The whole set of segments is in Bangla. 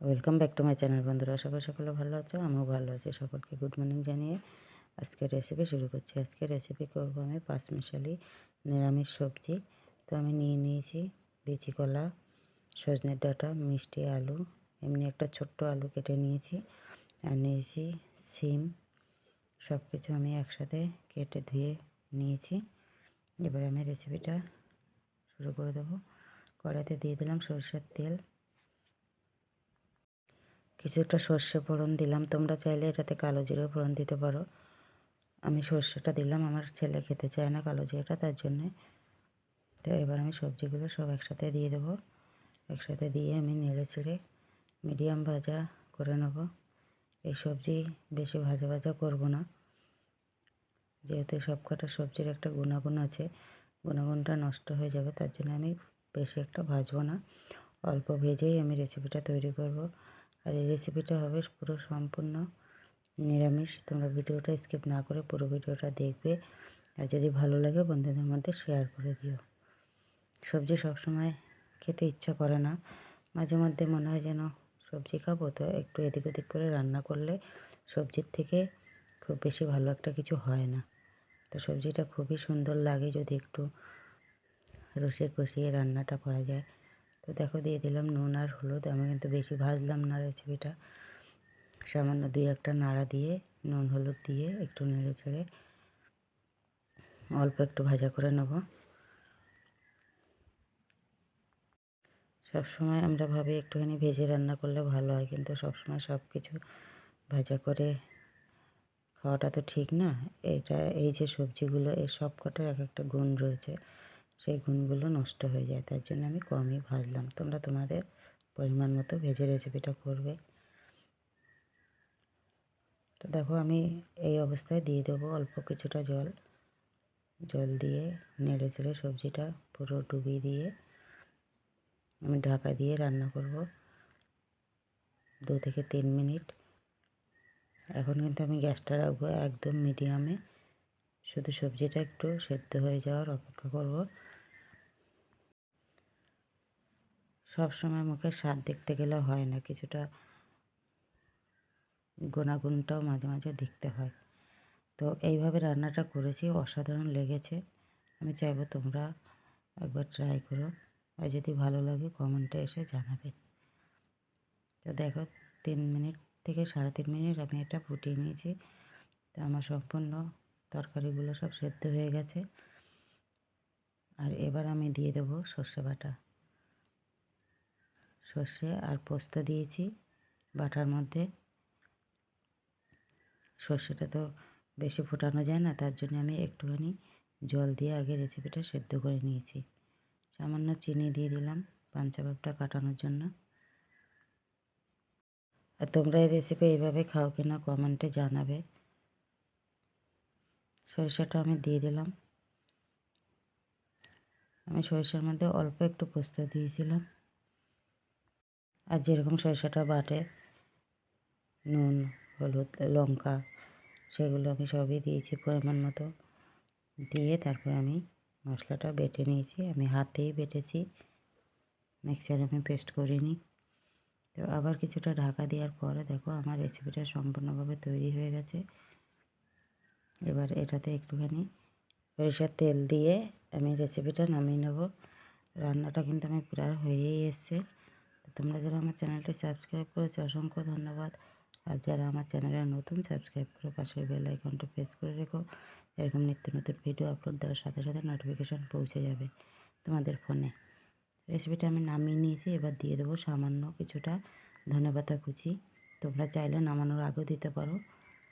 Welcome back to my channel বন্ধুরা। সবাই সকলে ভালো আছো, আমিও ভালো আছি। সকলকে গুড মর্নিং জানিয়ে আজকের রেসিপি শুরু করছি। আজকে রেসিপি করব আমি পাঁচমিশালি নিরামিষ সবজি। তো আমি নিয়ে নিয়েছি বিচি কলা, সজনের ডাঁটা, মিষ্টি আলু, এমনি একটা ছোট্ট আলু কেটে নিয়েছি। আর নিয়েছি সিম সব কিছু আমি একসাথে কেটে ধুয়ে নিয়েছি। এবার আমি রেসিপিটা শুরু করে দেবো। কড়াইতে দিয়ে দিলাম সরষের তেল। কিছুটা সর্ষে ফোড়ন দিলাম। তোমরা চাইলে এটাতে কালো জিরে ফোড়ন দিতে পারো। আমি সর্ষেটা দিলাম, আমার ছেলে খেতে চায় না কালো জিরেটা, তার জন্যে। তো এবার আমি সবজিগুলো সব একসাথে দিয়ে দেবো। একসাথে দিয়ে আমি নেড়ে ছেড়ে মিডিয়াম ভাজা করে নেব। এই সবজি বেশি ভাজা ভাজা করব না। যেহেতু সব কটা সবজির একটা গুণাগুণ আছে, গুণাগুণটা নষ্ট হয়ে যাবে, তার জন্য আমি বেশি একটা ভাজবো না। অল্প ভেজেই আমি রেসিপিটা তৈরি করব। আর এই রেসিপিটা হবে পুরো সম্পূর্ণ নিরামিষ। তোমরা ভিডিওটা স্কিপ না করে পুরো ভিডিওটা দেখবে। আর যদি ভালো লাগে, বন্ধুদের মধ্যে শেয়ার করে দিও। সবজি সবসময় খেতে ইচ্ছা করে না। মাঝে মধ্যে মনে হয় যেন সবজি খাব, তো একটু এদিক ওদিক করে রান্না করলে সবজির থেকে খুব বেশি ভালো একটা কিছু হয় না। তো সবজিটা খুবই সুন্দর লাগে যদি একটু রসে কষিয়ে রান্নাটা করা যায়। তো দেখো দিয়ে দিলাম নুন আর হলুদ। আমি কিন্তু বেশি ভাজলাম না রেসিপিটা। সামান্য দুই একটা নাড়া দিয়ে, নুন, হলুদ দিয়ে একটু নেড়ে ছেড়ে অল্প একটু ভাজা করে নেব। সবসময় আমরা ভাবি একটুখানি ভেজে রান্না করলে ভালো হয়, কিন্তু সবসময় সব কিছু ভাজা করে খাওয়াটা তো ঠিক না। এটা, এই যে সবজিগুলো এই সব কটার এক একটা গুণ রয়েছে। সেই গুণগুলো নষ্ট হয়ে যায়। তার জন্য আমি কমই ভাজলাম। তোমরা তোমাদের পরিমাণ মতো ভেজে রেসিপিটা করবে। তো দেখো, আমি এই অবস্থায় দিয়ে দেবো অল্প কিছুটা জল। জল দিয়ে নেড়ে চেড়ে সবজিটা পুরো ডুবিয়ে দিয়ে আমি ঢাকা দিয়ে রান্না করব। দু থেকে তিন মিনিট। এখন কিন্তু আমি গ্যাসটা রাখব একদম মিডিয়ামে শুধু সবজিটা একটু সেদ্ধ হয়ে যাওয়ার অপেক্ষা করব। সব সময় মুখে স্বাদ দেখতে গেলে হয় না, কিছুটা গুণাগুণটাও মাঝে মাঝে দেখতে হয়। তো এইভাবে রান্নাটা করেছি, অসাধারণ লেগেছে। আমি চাইব তোমরা একবার ট্রাই করো আর যদি ভালো লাগে কমেন্টে এসে জানাবে। তো দেখো, তিন মিনিট থেকে সাড়ে তিন মিনিট আমি এটা ফুটিয়ে নিয়েছি। তো আমার সম্পূর্ণ তরকারিগুলো সব সেদ্ধ হয়ে গেছে। আর এবার আমি দিয়ে দেবো সর্ষে বাটা। সর্ষে আর পোস্ত দিয়েছি বাটার মধ্যে। সর্ষেটা তো বেশি ফোটানো যায় না, তার জন্য আমি একটুখানি জল দিয়ে আগে রেসিপিটা সেদ্ধ করে নিয়েছি। সামান্য চিনি দিয়ে দিলাম পাঞ্চাভাবটা কাটানোর জন্য। আর তোমরা এই রেসিপি এইভাবে খাও কিনা কমেন্টে জানাবে। সরিষাটা আমি দিয়ে দিলাম। আমি সরিষার মধ্যে অল্প একটু পোস্ত দিয়েছিলাম। আর যেরকম সরিষাটা বাটে, নুন, হলুদ, লঙ্কা, সেগুলো আমি সবই দিয়েছি পরিমাণ মতো। দিয়ে তারপর আমি মশলাটা বেটে নিয়েছি, আমি হাতেই বেটেছি। মিক্সারে আমি পেস্ট করিনি তো আবার কিছুটা ঢাকা দেওয়ার পরে দেখো আমার রেসিপিটা সম্পূর্ণভাবে তৈরি হয়ে গেছে। এবার এটাতে একটুখানি সরিষার তেল দিয়ে আমি রেসিপিটা নামিয়ে নেব। রান্নাটা কিন্তু আমি প্রায় হয়েই এসছে। তোমরা যারা আমার চ্যানেলটি সাবস্ক্রাইব করেছ, অসংখ্য ধন্যবাদ। আর যারা আমার চ্যানেলে নতুন, সাবস্ক্রাইব করে পাশের বেল আইকনটা প্রেস করে রেখো। এরকম নিত্য নতুন ভিডিও আপলোড দেওয়ার সাথে সাথে নোটিফিকেশান পৌঁছে যাবে তোমাদের ফোনে। রেসিপিটা আমি নামিয়ে নিয়েছি, এবার দিয়ে দেবো সামান্য কিছুটা ধনেপাতা কুচি। তোমরা চাইলে নামানোর আগেও দিতে পারো।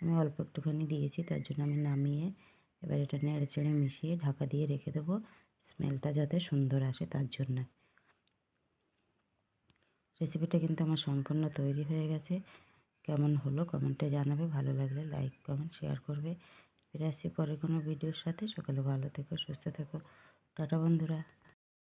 আমি অল্প একটুখানি দিয়েছি, তার জন্য আমি নামিয়ে এবার এটা নেড়ে চেড়ে মিশিয়ে ঢাকা দিয়ে রেখে দেবো। স্মেলটা যাতে সুন্দর আসে তার জন্য। রেসিপিটা কিন্তু আমার সম্পূর্ণ তৈরি হয়ে গেছে। কেমন হলো কমেন্টে জানাবে। ভালো লাগলে লাইক কমেন্ট শেয়ার করবে। ফিরে আসছি পরে কোনো ভিডিওর সাথে। সকালে ভালো থেকো, সুস্থ থেকো। টাটা বন্ধুরা।